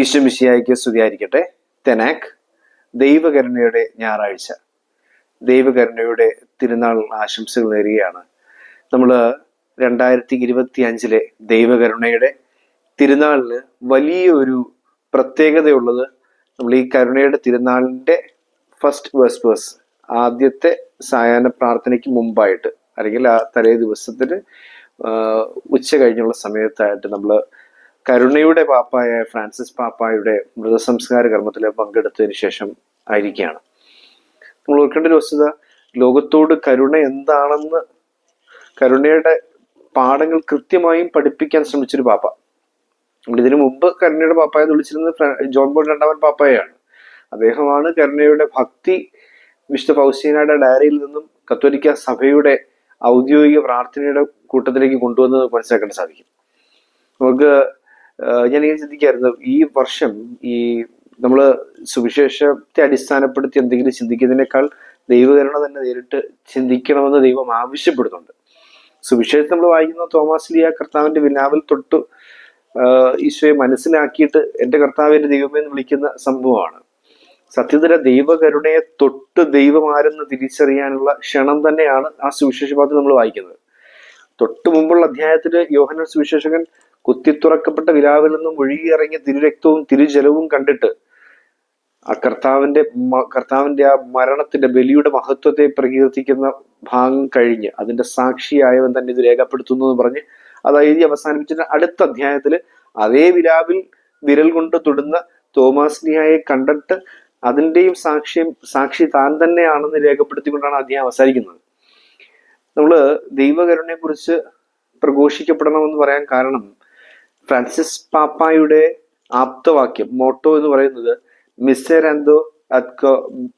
ഈശ്വമിശിയായിക്ക് സ്തുതിയായിരിക്കട്ടെ. തെനാക് ദൈവകരുണയുടെ ഞായറാഴ്ച. ദൈവകരുണയുടെ തിരുനാൾ ആശംസകൾ നേരുകയാണ്. നമ്മൾ രണ്ടായിരത്തി ഇരുപത്തി അഞ്ചിലെ ദൈവകരുണയുടെ തിരുനാളിന് വലിയൊരു പ്രത്യേകതയുള്ളത് നമ്മൾ ഈ കരുണയുടെ തിരുനാളിന്റെ ഫസ്റ്റ് വേഴ്സ് വേഴ്സ് ആദ്യത്തെ സായാഹ്ന പ്രാർത്ഥനയ്ക്ക് മുമ്പായിട്ട് അല്ലെങ്കിൽ ആ തലേ ദിവസത്തിന് ഉച്ച കഴിഞ്ഞുള്ള സമയത്തായിട്ട് നമ്മൾ കരുണയുടെ പാപ്പായ ഫ്രാൻസിസ് പാപ്പായുടെ മൃതസംസ്കാര കർമ്മത്തിൽ പങ്കെടുത്തതിന് ശേഷം ആയിരിക്കുകയാണ്. നമ്മൾ ഓർക്കേണ്ട ഒരു വസ്തുത ലോകത്തോട് കരുണ എന്താണെന്ന് കരുണയുടെ പാഠങ്ങൾ കൃത്യമായും പഠിപ്പിക്കാൻ ശ്രമിച്ചൊരു പാപ്പ. നമ്മൾ ഇതിനു മുമ്പ് കരുണയുടെ പാപ്പായ വിളിച്ചിരുന്നത് ജോൺ ബോൾ രണ്ടാമൻ പാപ്പായാണ്. അദ്ദേഹമാണ് കരുണയുടെ ഭക്തി വിശുദ്ധ ഫൗസീനയുടെ ഡയറിയിൽ നിന്നും കത്തോലിക്ക സഭയുടെ ഔദ്യോഗിക പ്രാർത്ഥനയുടെ കൂട്ടത്തിലേക്ക് കൊണ്ടുവന്നത് മനസ്സിലാക്കാൻ സാധിക്കും. നമുക്ക് ഞാൻ ഇങ്ങനെ ചിന്തിക്കായിരുന്നു. ഈ വർഷം ഈ നമ്മൾ സുവിശേഷത്തെ അടിസ്ഥാനപ്പെടുത്തി എന്തെങ്കിലും ചിന്തിക്കുന്നതിനേക്കാൾ ദൈവകരണ തന്നെ നേരിട്ട് ചിന്തിക്കണമെന്ന് ദൈവം ആവശ്യപ്പെടുന്നുണ്ട്. സുവിശേഷം നമ്മൾ വായിക്കുന്ന തോമസ് ലിയ കർത്താവിന്റെ വിനാവിൽ തൊട്ട് ഈശോയെ മനസ്സിലാക്കിയിട്ട് എന്റെ കർത്താവിന്റെ ദൈവമേ എന്ന് വിളിക്കുന്ന സംഭവമാണ്. സത്യത്തില ദൈവകരുണയെ തൊട്ട് ദൈവമാരെന്ന് തിരിച്ചറിയാനുള്ള ക്ഷണം തന്നെയാണ് ആ സുവിശേഷപാത്തിൽ നമ്മൾ വായിക്കുന്നത്. തൊട്ട് മുമ്പുള്ള അധ്യായത്തിൽ യോഹന സുവിശേഷകൻ കുത്തിത്തുറക്കപ്പെട്ട വിലാവിൽ നിന്നും ഒഴുകിയിറങ്ങിയ തിരുരക്തവും തിരുജലവും കണ്ടിട്ട് ആ കർത്താവിന്റെ കർത്താവിന്റെ ആ മരണത്തിന്റെ ബലിയുടെ മഹത്വത്തെ പ്രകീർത്തിക്കുന്ന ഭാഗം കഴിഞ്ഞ് അതിന്റെ സാക്ഷിയായവൻ തന്നെ ഇത് രേഖപ്പെടുത്തുന്നു എന്ന് പറഞ്ഞ് അത് എഴുതി അവസാനിപ്പിച്ചിട്ട് അടുത്ത അധ്യായത്തിൽ അതേ വിലാവിൽ വിരൽ കൊണ്ട് തൊടുന്ന തോമാസ്നിയായെ കണ്ടിട്ട് അതിന്റെയും സാക്ഷ്യം സാക്ഷി താൻ തന്നെയാണെന്ന് രേഖപ്പെടുത്തിക്കൊണ്ടാണ് അധ്യായം അവസാനിക്കുന്നത്. നമ്മൾ ദൈവകരുണയെ കുറിച്ച് പ്രഘോഷിക്കപ്പെടണമെന്ന് പറയാൻ കാരണം ഫ്രാൻസിസ് പാപ്പായുടെ ആപ്തവാക്യം മോട്ടോ എന്ന് പറയുന്നത് മിസ്സെരാന്തോ അത്കോ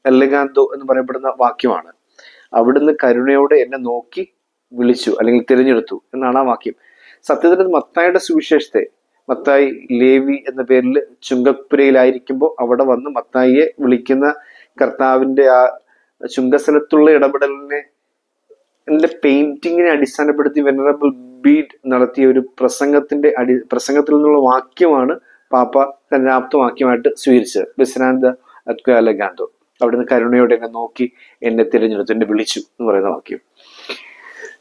എല്ലഗാന്തോ എന്ന് പറയപ്പെടുന്ന വാക്യമാണ്. അവിടുന്ന് കരുണയോടെ എന്നെ നോക്കി വിളിച്ചു അല്ലെങ്കിൽ തിരഞ്ഞെടുത്തു എന്നാണ് ആ വാക്യം. സത്യത്തിൽ മത്തായുടെ സുവിശേഷത്തെ മത്തായി ലേവി എന്ന പേരിൽ ചുങ്കപ്പുരയിലായിരിക്കുമ്പോൾ അവിടെ വന്ന് മത്തായിയെ വിളിക്കുന്ന കർത്താവിന്റെ ആ ചുങ്കസ്ഥലത്തുള്ള ഇടപെടലിനെ എന്റെ പെയിന്റിങ്ങിനെ അടിസ്ഥാനപ്പെടുത്തി വെനറബിൾ ബീഡ് നടത്തിയ ഒരു പ്രസംഗത്തിന്റെ അടി പ്രസംഗത്തിൽ നിന്നുള്ള വാക്യമാണ് പാപ്പ തന്റെ ആപ്തവാക്യമായിട്ട് സ്വീകരിച്ചത്. ബിസ്നാന്ത അത്കാലഗാന്തോ അവിടുന്ന് കരുണയോടെ എന്നെ നോക്കി എന്നെ തിരഞ്ഞെടുത്തു എന്നെ വിളിച്ചു എന്ന് പറയുന്ന വാക്യം.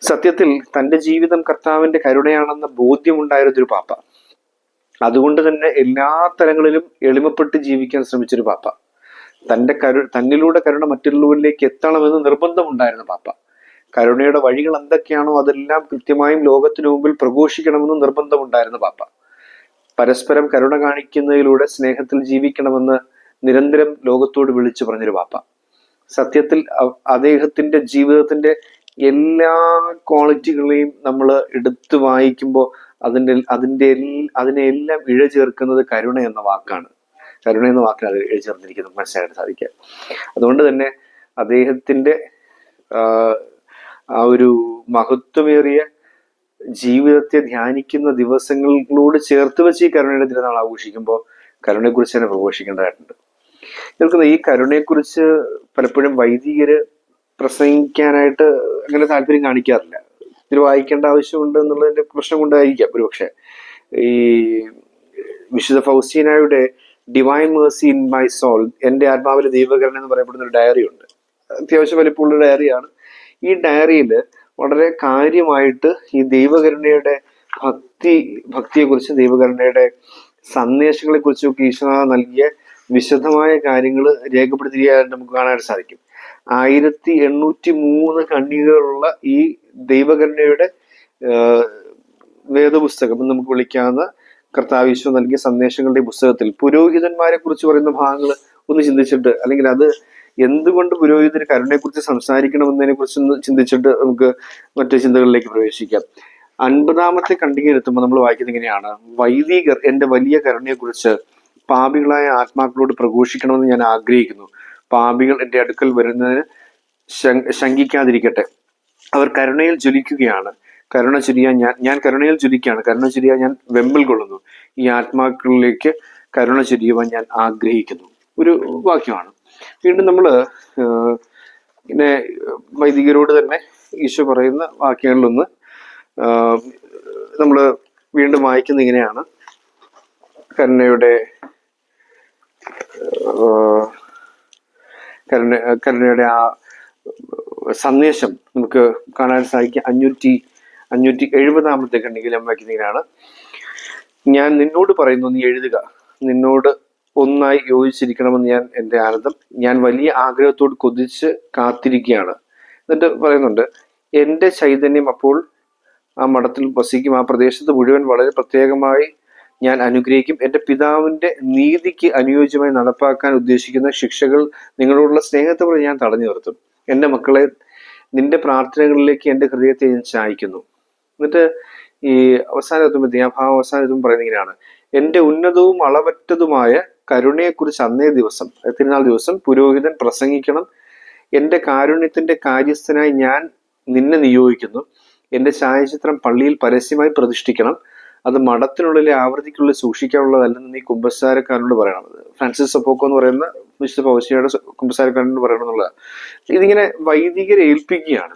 സത്യത്തിൽ തന്റെ ജീവിതം കർത്താവിന്റെ കരുണയാണെന്ന ബോധ്യമുണ്ടായിരുന്ന ഒരു പാപ്പ. അതുകൊണ്ട് തന്നെ എല്ലാ തലങ്ങളിലും എളിമപ്പെട്ട് ജീവിക്കാൻ ശ്രമിച്ചൊരു പാപ്പ. തന്റെ കരു തന്നിലൂടെ കരുണ മറ്റുള്ളവരിലേക്ക് എത്തണമെന്ന് നിർബന്ധമുണ്ടായിരുന്ന പാപ്പ. കരുണയുടെ വഴികൾ എന്തൊക്കെയാണോ അതെല്ലാം കൃത്യമായും ലോകത്തിനു മുമ്പിൽ പ്രഘോഷിക്കണമെന്ന് നിർബന്ധമുണ്ടായിരുന്നു പാപ്പ. പരസ്പരം കരുണ കാണിക്കുന്നതിലൂടെ സ്നേഹത്തിൽ ജീവിക്കണമെന്ന് നിരന്തരം ലോകത്തോട് വിളിച്ചു പറഞ്ഞൊരു പാപ്പ. സത്യത്തിൽ അദ്ദേഹത്തിന്റെ ജീവിതത്തിന്റെ എല്ലാ ക്വാളിറ്റികളെയും നമ്മൾ എടുത്തു വായിക്കുമ്പോൾ അതിന്റെ അതിന്റെ അതിനെ അതിനെല്ലാം ഇഴ ചേർക്കുന്നത് കരുണ എന്ന വാക്കാണ്. കരുണ എന്ന വാക്കിന് അത് ഇഴ ചേർന്നിരിക്കുന്നത് മനസ്സിലാക്കാൻ സാധിക്കുക. അതുകൊണ്ട് തന്നെ അദ്ദേഹത്തിന്റെ ആ, ഒരു മഹത്വമേറിയ ജീവിതത്തെ ധ്യാനിക്കുന്ന ദിവസങ്ങളോട് ചേർത്ത് വെച്ച് ഈ കരുണയുടെ തിരുനാൾ ആഘോഷിക്കുമ്പോൾ കരുണയെക്കുറിച്ച് തന്നെ പ്രഘോഷിക്കേണ്ടതായിട്ടുണ്ട്. കേൾക്കുന്ന ഈ കരുണയെക്കുറിച്ച് പലപ്പോഴും വൈദികര് പ്രസംഗിക്കാനായിട്ട് അങ്ങനെ താല്പര്യം കാണിക്കാറില്ല. ഇതിൽ വായിക്കേണ്ട ആവശ്യമുണ്ട് എന്നുള്ളതിന്റെ പ്രശ്നം കൊണ്ടായിരിക്കാം ഒരുപക്ഷെ ഈ വിശുദ്ധ ഫൗസ്റ്റീനായുടെ divine mercy in my soul എന്റെ ആത്മാവിലെ ദൈവകരണം എന്ന് പറയപ്പെടുന്ന ഒരു ഡയറി ഉണ്ട് അത്യാവശ്യം വലിപ്പമുള്ള ഡയറിയാണ്. ഈ ഡയറിയിൽ വളരെ കാര്യമായിട്ട് ഈ ദൈവകരുണയുടെ ഭക്തി ഭക്തിയെക്കുറിച്ച് ദൈവകരുണയുടെ സന്ദേശങ്ങളെ കുറിച്ചൊക്കെ ഈശ്വരനാഥ് നൽകിയ വിശദമായ കാര്യങ്ങൾ രേഖപ്പെടുത്തിയായിട്ട് നമുക്ക് കാണാൻ സാധിക്കും. ആയിരത്തി എണ്ണൂറ്റി മൂന്ന് കണ്ണികളുള്ള ഈ ദൈവകരുണയുടെ വേദപുസ്തകം എന്ന് നമുക്ക് വിളിക്കാവുന്ന കർത്താവിശ്വം നൽകിയ സന്ദേശങ്ങളുടെ പുസ്തകത്തിൽ പുരോഹിതന്മാരെ കുറിച്ച് പറയുന്ന ഭാഗങ്ങൾ ഒന്ന് ചിന്തിച്ചിട്ട് അല്ലെങ്കിൽ അത് എന്തുകൊണ്ട് പുരോഹിതന് കരുണയെക്കുറിച്ച് സംസാരിക്കണമെന്നതിനെ കുറിച്ച് ചിന്തിച്ചിട്ട് നമുക്ക് മറ്റു ചിന്തകളിലേക്ക് പ്രവേശിക്കാം. അൻപതാമത്തെ കണ്ടിക എത്തുമ്പോൾ നമ്മൾ വായിക്കുന്നത് ഇങ്ങനെയാണ്. വൈദികർ എന്റെ വലിയ കരുണയെക്കുറിച്ച് പാപികളായ ആത്മാക്കളോട് പ്രഘോഷിക്കണമെന്ന് ഞാൻ ആഗ്രഹിക്കുന്നു. പാപികൾ എന്റെ അടുക്കൽ വരുന്നതിന് ശങ്ക- ശങ്കിക്കാതിരിക്കട്ടെ. അവർ കരുണയിൽ ജ്വലിക്കുകയാണ്. കരുണ ചുരിയാൻ ഞാൻ ഞാൻ കരുണയിൽ ജ്വലിക്കുകയാണ്. കരുണ ചുരിയാൻ ഞാൻ വെമ്പൽ കൊള്ളുന്നു. ഈ ആത്മാക്കളിലേക്ക് കരുണ ചുരിയുവാൻ ഞാൻ ആഗ്രഹിക്കുന്നു. ഒരു വാക്യമാണ്. വീണ്ടും നമ്മൾ പിന്നെ വൈദികരോട് തന്നെ ഈശോ പറയുന്ന വാക്യങ്ങളിലൊന്ന് നമ്മൾ വീണ്ടും വായിക്കുന്ന ഇങ്ങനെയാണ്. കരുണയുടെ കരുണ കരുണയുടെ ആ സന്ദേശം നമുക്ക് കാണാൻ സാധിക്കും. അഞ്ഞൂറ്റി അഞ്ഞൂറ്റി എഴുപതാമത്തെ കണ്ണികിലും വായിക്കുന്നതിനാണ് ഞാൻ നിന്നോട് പറയുന്നു നീ എഴുതുക. നിന്നോട് ഒന്നായി യോജിച്ചിരിക്കണമെന്ന് ഞാൻ എന്റെ ആനന്ദം. ഞാൻ വലിയ ആഗ്രഹത്തോട് കൊതിച്ച് കാത്തിരിക്കുകയാണ്. എന്നിട്ട് പറയുന്നുണ്ട് എന്റെ ചൈതന്യം അപ്പോൾ ആ മഠത്തിൽ വസിക്കും. ആ പ്രദേശത്ത് മുഴുവൻ വളരെ പ്രത്യേകമായി ഞാൻ അനുഗ്രഹിക്കും. എന്റെ പിതാവിന്റെ നീതിക്ക് അനുയോജ്യമായി നടപ്പാക്കാൻ ഉദ്ദേശിക്കുന്ന ശിക്ഷകൾ നിങ്ങളോടുള്ള സ്നേഹത്തോടെ ഞാൻ തടഞ്ഞു നിർത്തും. എന്റെ മക്കളെ നിന്റെ പ്രാർത്ഥനകളിലേക്ക് എന്റെ ഹൃദയത്തെ ഞാൻ ചായ്ക്കുന്നു. എന്നിട്ട് ഈ അവസാനം എത്തുമ്പോഴത്തേക്ക് ആ ഭാവം എന്റെ ഉന്നതവും അളവറ്റതുമായ കരുണയെക്കുറിച്ച് അന്നേ ദിവസം തിരുനാൾ ദിവസം പുരോഹിതൻ പ്രസംഗിക്കണം. എന്റെ കാരുണ്യത്തിന്റെ കാര്യസ്ഥനായി ഞാൻ നിന്നെ നിയോഗിക്കുന്നു. എന്റെ ഛായാചിത്രം പള്ളിയിൽ പരസ്യമായി പ്രതിഷ്ഠിക്കണം. അത് മഠത്തിനുള്ളിലെ ആവൃത്തിക്കുള്ളിൽ സൂക്ഷിക്കാനുള്ളതല്ലെന്ന് നീ കുമ്പസാരക്കാരനോട് പറയണം ഫ്രാൻസിസ് സപ്പോക്കോ എന്ന് പറയുന്ന വിശുദ്ധ പൗശിയുടെ കുമ്പസാരക്കാരനോട് പറയണം എന്നുള്ളതാണ് ഇതിങ്ങനെ വൈദികരെ ഏൽപ്പിക്കുകയാണ്.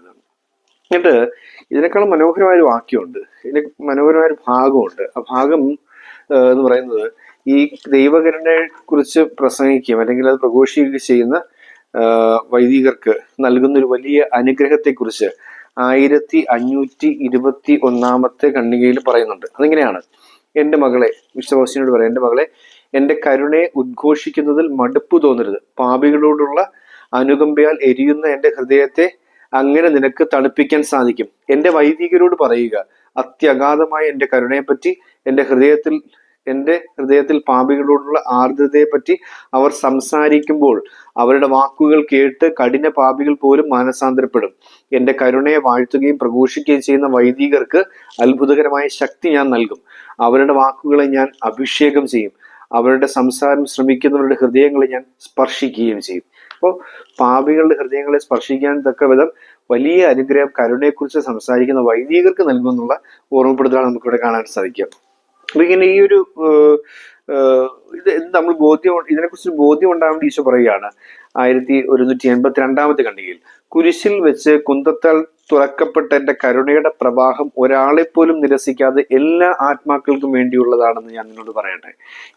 എന്നിട്ട് ഇതിനേക്കാളും മനോഹരമായ ഒരു വാക്യമുണ്ട്. ഇതിന് മനോഹരമായ ഒരു ഭാഗമുണ്ട്. ആ ഭാഗം എന്ന് പറയുന്നത് ഈ ദൈവകരുണയെ കുറിച്ച് പ്രസംഗിക്കുകയും അല്ലെങ്കിൽ അത് പ്രഘോഷിക്കുകയും ചെയ്യുന്ന വൈദികർക്ക് നൽകുന്ന ഒരു വലിയ അനുഗ്രഹത്തെക്കുറിച്ച് ആയിരത്തി അഞ്ഞൂറ്റി ഇരുപത്തി ഒന്നാമത്തെ ഖണ്ഡികയിൽ പറയുന്നുണ്ട്. അതിങ്ങനെയാണ്? എന്റെ മകളെ വിശ്വവാസിനോട് പറയാം എന്റെ മകളെ എന്റെ കരുണയെ ഉദ്ഘോഷിക്കുന്നതിൽ മടുപ്പ് തോന്നരുത്. പാപികളോടുള്ള അനുകമ്പയാൽ എരിയുന്ന എന്റെ ഹൃദയത്തെ അങ്ങനെ നിനക്ക് തണുപ്പിക്കാൻ സാധിക്കും. എന്റെ വൈദികരോട് പറയുക അത്യഗാധമായ എന്റെ കരുണയെപ്പറ്റി എന്റെ ഹൃദയത്തിൽ എന്റെ ഹൃദയത്തിൽ പാപികളോടുള്ള ആർദ്രതയെപ്പറ്റി അവർ സംസാരിക്കുമ്പോൾ അവരുടെ വാക്കുകൾ കേട്ട് കഠിന പാപികൾ പോലും മാനസാന്തരപ്പെടും. എന്റെ കരുണയെ വാഴ്ത്തുകയും പ്രഘോഷിക്കുകയും ചെയ്യുന്ന വൈദികർക്ക് അത്ഭുതകരമായ ശക്തി ഞാൻ നൽകും. അവരുടെ വാക്കുകളെ ഞാൻ അഭിഷേകം ചെയ്യും. അവരുടെ സംസാരം ശ്രമിക്കുന്നവരുടെ ഹൃദയങ്ങളെ ഞാൻ സ്പർശിക്കുകയും ചെയ്യും. അപ്പോൾ പാപികളുടെ ഹൃദയങ്ങളെ സ്പർശിക്കാൻ തക്ക വിധം വലിയ അനുഗ്രഹം കരുണയെക്കുറിച്ച് സംസാരിക്കുന്ന വൈദികർക്ക് നൽകുമെന്നുള്ള ഓർമ്മപ്പെടുത്തലാണ് നമുക്കിവിടെ കാണാൻ സാധിക്കുക. അപ്പൊ ഇങ്ങനെ ഈ ഒരു ഇത് നമ്മൾ ബോധ്യം ഇതിനെക്കുറിച്ച് ബോധ്യം ഉണ്ടാകാൻ വേണ്ടി ഈശോ പറയുകയാണ്. ആയിരത്തി ഒരുന്നൂറ്റി എൺപത്തി രണ്ടാമത്തെ ഖണ്ഡികയിൽ കുരിശിൽ വെച്ച് കുന്തത്താൽ തുറക്കപ്പെട്ട എന്റെ കരുണയുടെ പ്രവാഹം ഒരാളെ പോലും നിരസിക്കാതെ എല്ലാ ആത്മാക്കൾക്കും വേണ്ടിയുള്ളതാണെന്ന് ഞാൻ നിന്നോട് പറയട്ടെ.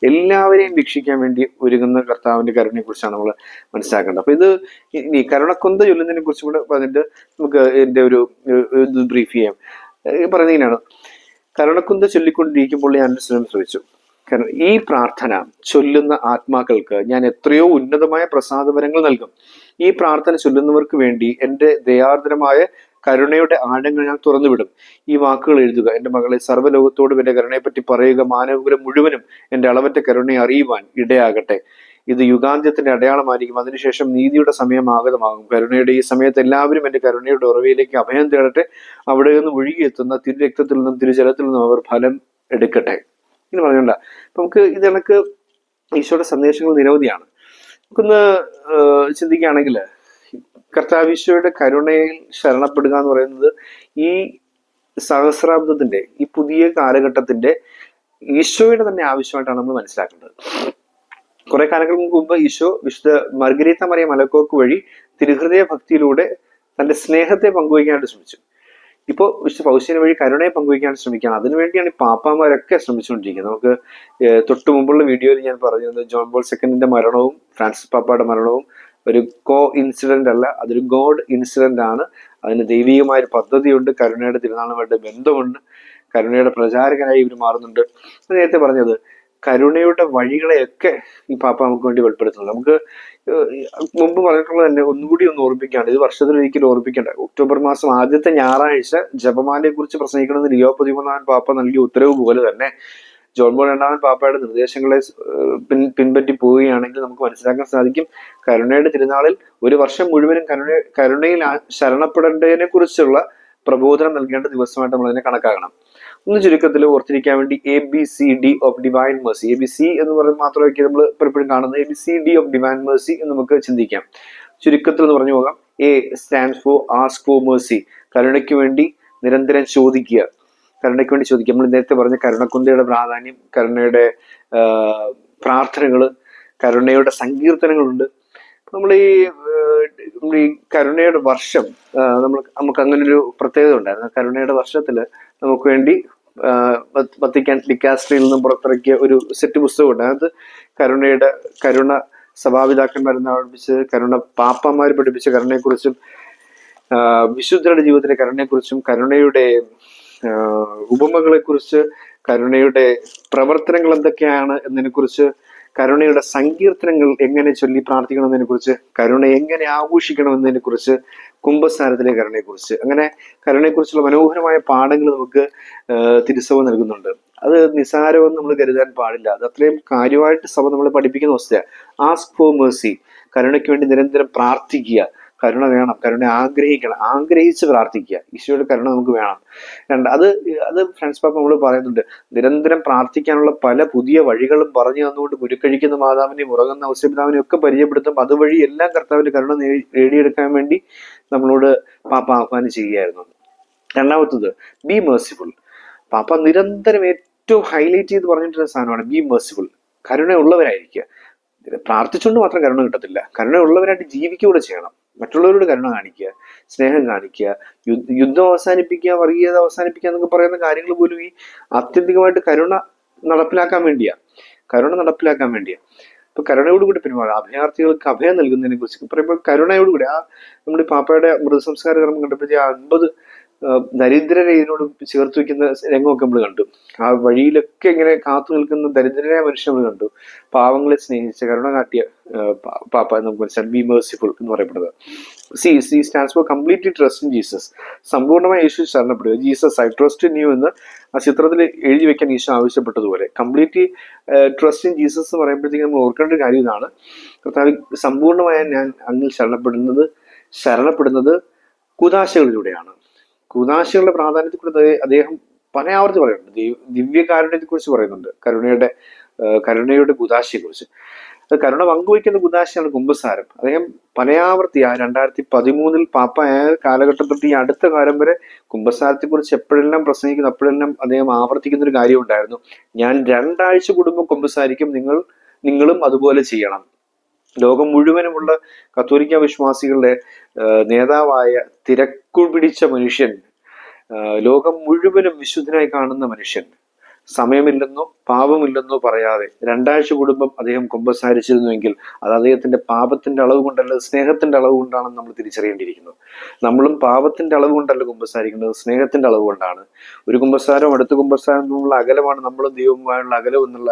എല്ലാവരെയും വീക്ഷിക്കാൻ വേണ്ടി ഒരുങ്ങുന്ന കർത്താവിന്റെ കരുണയെ കുറിച്ചാണ് നമ്മൾ മനസ്സിലാക്കേണ്ടത്. അപ്പൊ ഇത് ഇനി കരുണക്കൊന്ത ചൊല്ലുന്നതിനെ കുറിച്ചും കൂടെ പറഞ്ഞിട്ട് നമുക്ക് എന്റെ ഒരു ബ്രീഫ് ചെയ്യാം. പറയുന്നത് കരുണക്കുന്ത ചൊല്ലിക്കൊണ്ടിരിക്കുമ്പോൾ ഞാൻ അനുസരണം ശ്രമിച്ചു. കാരണം ഈ പ്രാർത്ഥന ചൊല്ലുന്ന ആത്മാക്കൾക്ക് ഞാൻ എത്രയോ ഉന്നതമായ പ്രസാദപരങ്ങൾ നൽകും. ഈ പ്രാർത്ഥന ചൊല്ലുന്നവർക്ക് വേണ്ടി എന്റെ ദയാർദ്രമായ കരുണയുടെ ആഴങ്ങൾ ഞാൻ തുറന്നുവിടും. ഈ വാക്കുകൾ എഴുതുക എന്റെ മകളെ സർവലോകത്തോടും എന്റെ കരുണയെപ്പറ്റി പറയുക മാനവകുലം മുഴുവനും എന്റെ അളവറ്റ കരുണയെ അറിയുവാൻ ഇടയാകട്ടെ. ഇത് യുഗാന്ത്യത്തിന്റെ അടയാളമായിരിക്കും. അതിനുശേഷം നീതിയുടെ സമയം ആഗതമാകും കരുണയുടെ ഈ സമയത്ത് എല്ലാവരും എന്റെ കരുണയുടെ ഉറവയിലേക്ക് അഭയം തേടട്ടെ. അവിടെ നിന്ന് ഒഴുകിയെത്തുന്ന തിരുരക്തത്തിൽ നിന്നും തിരുജലത്തിൽ നിന്നും അവർ ഫലം എടുക്കട്ടെ. എന്ന് പറഞ്ഞുകൊണ്ട നമുക്ക് ഇത് കണക്ക് ഈശോയുടെ സന്ദേശങ്ങൾ നിരവധിയാണ്. നമുക്കൊന്ന് ചിന്തിക്കുകയാണെങ്കിൽ കർത്താവിശോയുടെ കരുണയിൽ ശരണപ്പെടുക എന്ന് പറയുന്നത് ഈ സഹസ്രാബ്ദത്തിന്റെ ഈ പുതിയ കാലഘട്ടത്തിന്റെ ഈശോയുടെ തന്നെ ആവശ്യമായിട്ടാണ് നമ്മൾ മനസ്സിലാക്കേണ്ടത്. കുറെ കാലങ്ങൾക്ക് മുമ്പ് ഈശോ വിശുദ്ധ മർഗരീത്ത മറിയ മലക്കോക്ക് വഴി തിരുഹൃദയ ഭക്തിയിലൂടെ തന്റെ സ്നേഹത്തെ പങ്കുവയ്ക്കാനായിട്ട് ശ്രമിച്ചു. ഇപ്പോൾ വിശുദ്ധ പൗശ്യന് വഴി കരുണയെ പങ്കുവയ്ക്കാൻ ശ്രമിക്കുകയാണ്. അതിനുവേണ്ടിയാണ് ഈ പാപ്പാമാരൊക്കെ ശ്രമിച്ചുകൊണ്ടിരിക്കുന്നത്. നമുക്ക് തൊട്ടു മുമ്പുള്ള വീഡിയോയിൽ ഞാൻ പറഞ്ഞത് ജോൺ ബോൾ സെക്കൻഡിന്റെ മരണവും ഫ്രാൻസിസ് പാപ്പയുടെ മരണവും ഒരു കോ ഇൻസിഡന്റ് അല്ല അതൊരു ഗോഡ് ഇൻസിഡന്റ് ആണ്. അതിന് ദൈവികമായ ഒരു പദ്ധതിയുണ്ട്. കരുണയുടെ തിരുനാളുമായിട്ട് ബന്ധമുണ്ട്. കരുണയുടെ പ്രചാരകനായി ഇവർ മാറുന്നുണ്ട്. നേരത്തെ പറഞ്ഞത് കരുണയുടെ വഴികളെയൊക്കെ ഈ പാപ്പ നമുക്ക് വേണ്ടി വെളിപ്പെടുത്തുന്നത് നമുക്ക് മുമ്പ് പറഞ്ഞിട്ടുള്ളത് തന്നെ ഒന്നുകൂടി ഒന്ന് ഓർമ്മിക്കുകയാണ് ഇത് വർഷത്തിൽ ഒരിക്കലും ഓർമ്മിക്കേണ്ട. ഒക്ടോബർ മാസം ആദ്യത്തെ ഞായറാഴ്ച ജപമാലയെ കുറിച്ച് പ്രസംഗിക്കണമെന്ന് ലിയോ പതിമൂന്നാമൻ പാപ്പ നൽകിയ ഉത്തരവ് പോലെ തന്നെ ജോൺ ബോൾ രണ്ടാമൻ പാപ്പയുടെ നിർദ്ദേശങ്ങളെ പിൻ പിൻപറ്റി പോവുകയാണെങ്കിൽ നമുക്ക് മനസ്സിലാക്കാൻ സാധിക്കും കരുണയുടെ തിരുനാളിൽ ഒരു വർഷം മുഴുവനും കരുണ കരുണയിൽ ശരണപ്പെടേണ്ടതിനെ കുറിച്ചുള്ള പ്രബോധനം നൽകേണ്ട ദിവസമായിട്ട് നമ്മൾ അതിനെ കണക്കാക്കണം. ഒന്ന് ചുരുക്കത്തിൽ ഓർത്തിരിക്കാൻ വേണ്ടി A B C D of divine mercy A B C എന്ന് പറയുന്നത് മാത്രമൊക്കെ നമ്മൾ പലപ്പോഴും കാണുന്നത്. A B C D of divine mercy എന്ന് നമുക്ക് ചിന്തിക്കാം. ചുരുക്കത്തിൽ എന്ന് പറഞ്ഞു പോകാം. A stand for ask for mercy കരുണയ്ക്ക് വേണ്ടി നിരന്തരം ചോദിക്കുക. കരുണയ്ക്ക് വേണ്ടി ചോദിക്കുക. നമ്മൾ നേരത്തെ പറഞ്ഞ കരുണക്കുന്തയുടെ പ്രാധാന്യം കരുണയുടെ പ്രാർത്ഥനകൾ കരുണയുടെ സങ്കീർത്തനങ്ങളുണ്ട്. നമ്മൾ ഈ നമ്മുടെ ഈ കരുണയുടെ വർഷം നമ്മൾ നമുക്ക് അങ്ങനെ ഒരു പ്രത്യേകത ഉണ്ടായിരുന്നു. കരുണയുടെ വർഷത്തിൽ നമുക്ക് വേണ്ടി വത്തിക്കാൻ ഡിക്കാസ്ട്രിയിൽ നിന്നും പുറത്തിറക്കിയ ഒരു സെറ്റ് പുസ്തകമുണ്ട്. അത് കരുണയുടെ കരുണ സഭാപിതാക്കന്മാരെന്ന് പഠിപ്പിച്ച് കരുണ പാപ്പന്മാർ പഠിപ്പിച്ച കരുണയെക്കുറിച്ചും വിശുദ്ധരുടെ ജീവിതത്തിലെ കരുണയെക്കുറിച്ചും കരുണയുടെ ഉപമകളെക്കുറിച്ച് കരുണയുടെ പ്രവർത്തനങ്ങൾ എന്തൊക്കെയാണ് എന്നതിനെക്കുറിച്ച് കരുണയുടെ സങ്കീർത്തനങ്ങൾ എങ്ങനെ ചൊല്ലി പ്രാർത്ഥിക്കണമെന്നതിനെ കുറിച്ച് കരുണ എങ്ങനെ ആഘോഷിക്കണമെന്നതിനെ കുറിച്ച് കുംഭസ്ഥാനത്തിലെ കരുണയെക്കുറിച്ച് അങ്ങനെ കരുണയെക്കുറിച്ചുള്ള മനോഹരമായ പാഠങ്ങൾ നമുക്ക് തിരുസഭ നൽകുന്നുണ്ട്. അത് നിസാരമെന്ന് നമ്മൾ കരുതാൻ പാടില്ല. അത് അത്രയും കാര്യമായിട്ട് സഭ നമ്മളെ പഠിപ്പിക്കുന്ന അവസ്ഥയാണ് ആസ്ക് ഫോർ മേഴ്സി കരുണയ്ക്ക് വേണ്ടി നിരന്തരം പ്രാർത്ഥിക്കുക. കരുണ വേണം കരുണ ആഗ്രഹിക്കണം ആഗ്രഹിച്ച് പ്രാർത്ഥിക്കുക. ഈശോയുടെ കരുണ നമുക്ക് വേണം. രണ്ട് അത് അത് ഫ്രണ്ട്സ് പാപ്പ നമ്മൾ പറയുന്നുണ്ട് നിരന്തരം പ്രാർത്ഥിക്കാനുള്ള പല പുതിയ വഴികളും പറഞ്ഞു തന്നുകൊണ്ട് കുരുക്കഴിക്കുന്ന മാതാവിനെയും ഉറങ്ങുന്ന ഔസ്യപിതാവിനെയും ഒക്കെ പരിചയപ്പെടുത്തും അതുവഴി എല്ലാം കർത്താവിന്റെ കരുണ നേടിയെടുക്കാൻ വേണ്ടി നമ്മളോട് പാപ്പ ആഹ്വാനം ചെയ്യുകയായിരുന്നു. രണ്ടാമത്തത് ബി മേഴ്സിഫുൾ പാപ്പ നിരന്തരം ഏറ്റവും ഹൈലൈറ്റ് ചെയ്ത് പറഞ്ഞിട്ടുള്ള സാധനമാണ് ബി മേഴ്സിഫുൾ കരുണയുള്ളവരായിരിക്കുക. പ്രാർത്ഥിച്ചുകൊണ്ട് മാത്രം കരുണ കിട്ടത്തില്ല. കരുണയുള്ളവരായിട്ട് ജീവിക്കുകയൂടെ ചെയ്യണം. മറ്റുള്ളവരോട് കരുണ കാണിക്കുക സ്നേഹം കാണിക്കുക യുദ്ധം അവസാനിപ്പിക്കുക വർഗീയത അവസാനിപ്പിക്കുക എന്നൊക്കെ പറയുന്ന കാര്യങ്ങൾ പോലും ഈ ആത്യന്തികമായിട്ട് കരുണ നടപ്പിലാക്കാൻ വേണ്ടിയാ. കരുണ നടപ്പിലാക്കാൻ വേണ്ടിയാ. ഇപ്പൊ കരുണയോടുകൂടി പെരുമാറുക. അഭയാർത്ഥികൾക്ക് അഭയം നൽകുന്നതിനെ കുറിച്ച് പറയുമ്പോൾ കരുണയോടുകൂടി ആ നമ്മുടെ പാപ്പയുടെ മൃതസംസ്കാര കർമ്മം കണ്ടപ്പോഴേ അൻപത് ആ, ദരിദ്രരെ ചേർത്ത് വെക്കുന്ന രംഗമൊക്കെ നമ്മൾ കണ്ടു. ആ വഴിയിലൊക്കെ ഇങ്ങനെ കാത്തു നിൽക്കുന്ന ദരിദ്രരായ മനുഷ്യൻ നമ്മൾ കണ്ടു. പാവങ്ങളെ സ്നേഹിച്ച കരുണ കാട്ടിയ പാപ്പ നമുക്ക് മനസ്സിലാക്കാം. ബി മേഴ്സിഫുൾ എന്ന് പറയപ്പെടുന്നത്. C C stands for completely trust in Jesus സമ്പൂർണമായി യേശു ശരണപ്പെടുക. Jesus I trust in you എന്ന് ആ ചിത്രത്തിൽ എഴുതി വെക്കാൻ ഈശോ ആവശ്യപ്പെട്ടതുപോലെ. കംപ്ലീറ്റ്ലി ട്രസ്റ്റ് ഇൻ ജീസസ് എന്ന് പറയുമ്പോഴത്തേക്കും നമ്മൾ ഓർക്കേണ്ട ഒരു കാര്യം ഇതാണ്. കർത്താവ് സമ്പൂർണമായ ഞാൻ അങ്ങിൽ ശരണപ്പെടുന്നത് ശരണപ്പെടുന്നത് കുതാശകളിലൂടെയാണ് കുതാശകളുടെ പ്രാധാന്യത്തെ കുറിച്ച് അദ്ദേഹം പല ആവർത്തി പറയുന്നുണ്ട്. ദിവ്യ ദിവ്യകാരുണ്യത്തെ കുറിച്ച് പറയുന്നുണ്ട്. കരുണയുടെ കരുണയുടെ കുതാശയെ കുറിച്ച് അത് കരുണ പങ്കുവയ്ക്കുന്ന കുതാശയാണ് കുംഭസാരം അദ്ദേഹം പലയാവർത്തി ആ രണ്ടായിരത്തി പതിമൂന്നിൽ പാപ്പ ആയ കാലഘട്ടം തൊട്ട് ഈ അടുത്ത കാലം വരെ കുംഭസാരത്തെ കുറിച്ച് എപ്പോഴെല്ലാം പ്രസംഗിക്കുന്നു അപ്പോഴെല്ലാം അദ്ദേഹം ആവർത്തിക്കുന്ന ഒരു കാര്യം ഉണ്ടായിരുന്നു ഞാൻ രണ്ടാഴ്ച കുടുംബം കുംഭസാരിക്കും നിങ്ങൾ നിങ്ങളും അതുപോലെ ചെയ്യണം. ലോകം മുഴുവനുമുള്ള കത്തോലിക്ക വിശ്വാസികളുടെ നേതാവായ തിരക്കു പിടിച്ച മനുഷ്യൻ ലോകം മുഴുവനും വിശുദ്ധനായി കാണുന്ന മനുഷ്യൻ. സമയമില്ലെന്നോ പാപമില്ലെന്നോ പറയാതെ. രണ്ടാഴ്ച കുടുംബം അദ്ദേഹം കുമ്പസാരിച്ചിരുന്നുവെങ്കിൽ അത് അദ്ദേഹത്തിന്റെ പാപത്തിന്റെ അളവ് കൊണ്ടല്ല സ്നേഹത്തിന്റെ അളവ് കൊണ്ടാണെന്ന് നമ്മൾ തിരിച്ചറിയേണ്ടിയിരിക്കുന്നു. നമ്മളും പാപത്തിന്റെ അളവ് കൊണ്ടല്ല കുമ്പസാരിക്കുന്നത് സ്നേഹത്തിന്റെ അളവ് കൊണ്ടാണ് ഒരു കുമ്പസാരം അടുത്ത കുമ്പസാരം എന്നുള്ള അകലമാണ് നമ്മളും ദൈവവുമായുള്ള അകലം എന്നുള്ള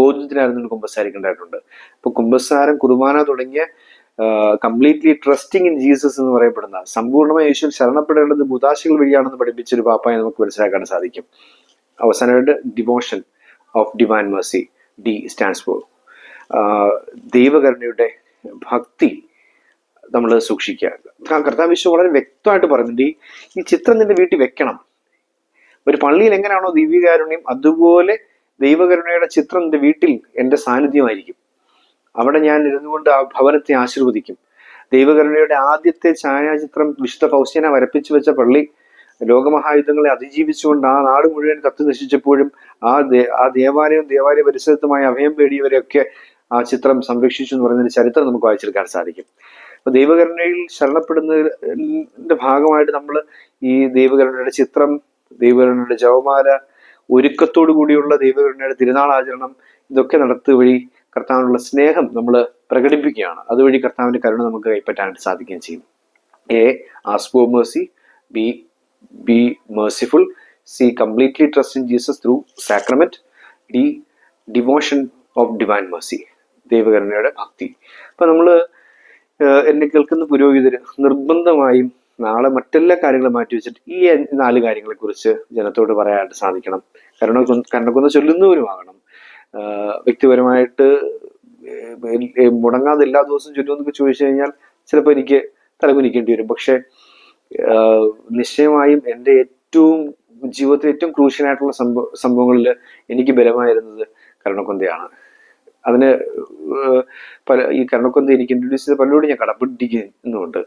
ബോധ്യത്തിനായിരുന്നു കുമ്പസാരിക്കേണ്ടതായിട്ടുണ്ട്. അപ്പൊ കുമ്പസാരം കുർബാന തുടങ്ങിയ കംപ്ലീറ്റ്ലി ട്രസ്റ്റിംഗ് ഇൻ ജീസസ് എന്ന് പറയപ്പെടുന്ന സമ്പൂർണമായി യേശുവിൽ ശരണപ്പെടേണ്ടത് മുതാശികൾ വഴിയാണെന്ന് പഠിപ്പിച്ചൊരു പാപ്പായി നമുക്ക് മനസ്സിലാക്കാൻ സാധിക്കും. അവസാനമായിട്ട് devotion of divine mercy D stands for ദൈവകരുണയുടെ ഭക്തി നമ്മൾ സൂക്ഷിക്കുക. കർത്താവ് വിശ്വ വളരെ വ്യക്തമായിട്ട് പറയുന്നുണ്ട് ഈ ഈ ചിത്രം നിന്റെ വീട്ടിൽ വെക്കണം. ഒരു പള്ളിയിൽ എങ്ങനെയാണോ ദിവ്യകാരുണ്യം അതുപോലെ ദൈവകരുണയുടെ ചിത്രം നിന്റെ വീട്ടിൽ എന്റെ സാന്നിധ്യമായിരിക്കും. അവിടെ ഞാൻ ഇരുന്നു കൊണ്ട് ആ ഭവനത്തെ ആശീർവദിക്കും. ദൈവകരുണയുടെ ആദ്യത്തെ ഛായാചിത്രം വിശുദ്ധ ഫൗസ്യന വരപ്പിച്ചു വെച്ച പള്ളി ലോകമഹായുദ്ധങ്ങളെ അതിജീവിച്ചുകൊണ്ട് ആ നാട് മുഴുവൻ കത്തി നശിച്ചപ്പോഴും ആ ആ ദേവാലയം ദേവാലയ പരിസരത്തുമായി അഭയം തേടിയവരെയൊക്കെ ആ ചിത്രം സംരക്ഷിച്ചു എന്ന് പറയുന്നൊരു ചരിത്രം നമുക്ക് വായിച്ചെടുക്കാൻ സാധിക്കും. അപ്പൊ ദൈവകരുണയിൽ ശരണപ്പെടുന്നതിന്റെ ഭാഗമായിട്ട് നമ്മൾ ഈ ദൈവകരുണയുടെ ചിത്രം ദൈവകരുണയുടെ ജവമാല ഒരുക്കത്തോടു കൂടിയുള്ള ദൈവകരുണയുടെ തിരുനാൾ ആചരണം ഇതൊക്കെ നടത്തു വഴി കർത്താവിനുള്ള സ്നേഹം നമ്മൾ പ്രകടിപ്പിക്കുകയാണ്. അതുവഴി കർത്താവിന്റെ കരുണ നമുക്ക് കൈപ്പറ്റാനായിട്ട് സാധിക്കുകയും ചെയ്യും. A ask for mercy B be merciful C completely trust in Jesus through sacrament D devotion of divine mercy ദൈവകരുണയുടെ ഭക്തി. അപ്പൊ നമ്മൾ എന്നെ കേൾക്കുന്ന പുരോഹിതര് നിർബന്ധമായും നാളെ മറ്റെല്ലാ കാര്യങ്ങളും മാറ്റി വെച്ചിട്ട് ഈ നാല് കാര്യങ്ങളെ കുറിച്ച് ജനത്തോട് പറയാനായിട്ട് സാധിക്കണം. കരുണ കരുണക്കൊന്ന് ചൊല്ലുന്നവരുമാകണം വ്യക്തിപരമായിട്ട് മുടങ്ങാതെ എല്ലാ ദിവസവും ചൊല്ലുമെന്നൊക്കെ ചോദിച്ചു കഴിഞ്ഞാൽ ചിലപ്പോൾ എനിക്ക് തലകുനിക്കേണ്ടി വരും. പക്ഷെ നിശ്ചയമായും എന്റെ ഏറ്റവും ജീവിതത്തിൽ ഏറ്റവും ക്രൂഷ്യനായിട്ടുള്ള സംഭവ സംഭവങ്ങളിൽ എനിക്ക് ബലമായിരുന്നത് കരുണക്കൊന്തയാണ് അതിന് പല ഈ കരുണക്കൊന്ത എനിക്ക് ഇൻട്രൊഡ്യൂസ് ചെയ്ത പലരോടും ഞാൻ കടപ്പെട്ടിരിക്കുന്നുണ്ട്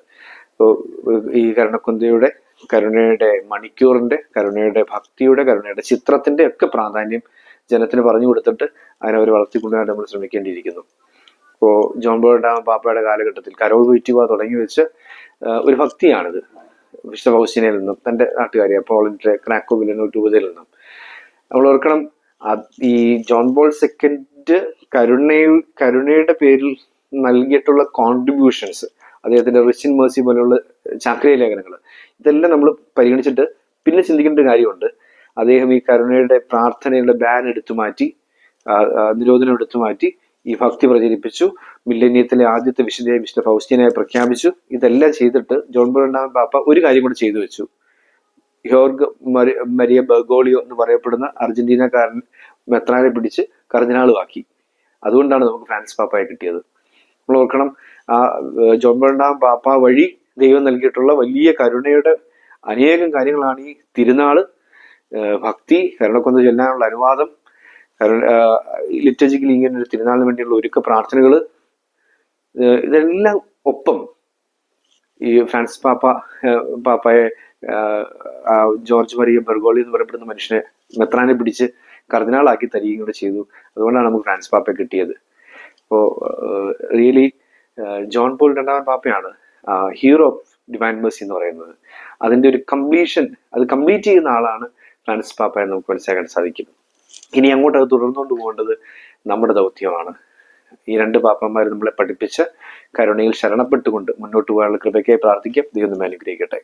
ഈ കരുണക്കൊന്തയുടെ കരുണയുടെ മണിക്കൂറിന്റെ കരുണയുടെ ഭക്തിയുടെ കരുണയുടെ ചിത്രത്തിന്റെ ഒക്കെ പ്രാധാന്യം ജനത്തിന് പറഞ്ഞു കൊടുത്തിട്ട് അതിനെ അവർ വളർത്തിക്കൊണ്ടുവരാൻ നമ്മൾ ശ്രമിക്കേണ്ടിയിരിക്കുന്നു. ഇപ്പോൾ ജോൺ ബോൾഡാം പാപ്പയുടെ കാലഘട്ടത്തിൽ കരോൾ വീറ്റുക തുടങ്ങി വെച്ച് ഒരു ഭക്തിയാണിത്. വിശുദ്ധ ഫൗസിനയിൽ നിന്നും തന്റെ നാട്ടുകാരി പോളിന്റെ ക്രാക്കോ വില്ലനോ രൂപതയിൽ നിന്നും നമ്മൾ ഓർക്കണം ഈ ജോൺ ബോൾ സെക്കൻഡ് കരുണയിൽ കരുണയുടെ പേരിൽ നൽകിയിട്ടുള്ള കോൺട്രിബ്യൂഷൻസ് അദ്ദേഹത്തിന്റെ റിച്ചിൻ മേഴ്സി പോലെയുള്ള ചാക്രിയ ലേഖനങ്ങൾ ഇതെല്ലാം നമ്മൾ പരിഗണിച്ചിട്ട് പിന്നെ ചിന്തിക്കേണ്ട ഒരു കാര്യമുണ്ട്. അദ്ദേഹം ഈ കരുണയുടെ പ്രാർത്ഥനയുടെ ബാൻ എടുത്തു മാറ്റി നിരോധനം എടുത്തു മാറ്റി ഈ ഭക്തി പ്രചരിപ്പിച്ചു. മില്ലനിയത്തിലെ ആദ്യത്തെ വിശുദ്ധയെ വിശുദ്ധ ഫൗസ്റ്റീനായി പ്രഖ്യാപിച്ചു. ഇതെല്ലാം ചെയ്തിട്ട് ജോൺ ബോണ്ടാമൻ പാപ്പ ഒരു കാര്യം കൂടി ചെയ്തു വെച്ചു. ഹ്യോർഗ് മരിയ ബർഗോളിയോ എന്ന് പറയപ്പെടുന്ന അർജന്റീനക്കാരൻ മെത്രാനെ പിടിച്ച് കർദിനാളുമാക്കി അതുകൊണ്ടാണ് നമുക്ക് ഫ്രാൻസ് പാപ്പയെ കിട്ടിയത്. നമ്മൾ ഓർക്കണം ആ ജോൺ ബോണ്ടാമൻ പാപ്പ വഴി ദൈവം നൽകിയിട്ടുള്ള വലിയ കരുണയുടെ അനേകം കാര്യങ്ങളാണ് ഈ തിരുനാൾ ഭക്തി കരുണക്കൊന്ന് ചൊല്ലാനുള്ള അനുവാദം ലിറ്റജിക്കലി ഇങ്ങനെ ഒരു തിരുനാളിന് വേണ്ടിയുള്ള ഒരുക്ക പ്രാർത്ഥനകൾ ഇതെല്ലാം ഒപ്പം. ഈ ഫ്രാൻസ് പാപ്പ പാപ്പയെ ജോർജ് മരിയ ബെർഗോളി എന്ന് പറയപ്പെടുന്ന മനുഷ്യനെ മെത്രാനെ പിടിച്ച് കർദിനാളാക്കി തരികയും കൂടെ ചെയ്തു. അതുകൊണ്ടാണ് നമുക്ക് ഫ്രാൻസ് പാപ്പയെ കിട്ടിയത്. അപ്പോൾ റിയലി ജോൺ പോൾ രണ്ടാമൻ പാപ്പയാണ് ഹീറോ ഓഫ് ഡിവൈൻ മേഴ്സി എന്ന് പറയുന്നത്. അതിന്റെ ഒരു കംപ്ലീഷൻ അത് കംപ്ലീറ്റ് ചെയ്യുന്ന ആളാണ് ഫ്രാൻസിസ് പാപ്പ എന്ന് നമുക്ക് മനസ്സിലാക്കാൻ സാധിക്കും. ഇനി അങ്ങോട്ട് അത് തുടർന്നുകൊണ്ട് പോകേണ്ടത് നമ്മുടെ ദൗത്യമാണ്. ഈ രണ്ട് പാപ്പന്മാർ നമ്മളെ പഠിപ്പിച്ച് കരുണയിൽ ശരണപ്പെട്ടുകൊണ്ട് മുന്നോട്ട് പോകാനുള്ള കൃപയ്ക്കായി പ്രാർത്ഥിക്കാം. ദൈവം അനുഗ്രഹിക്കട്ടെ.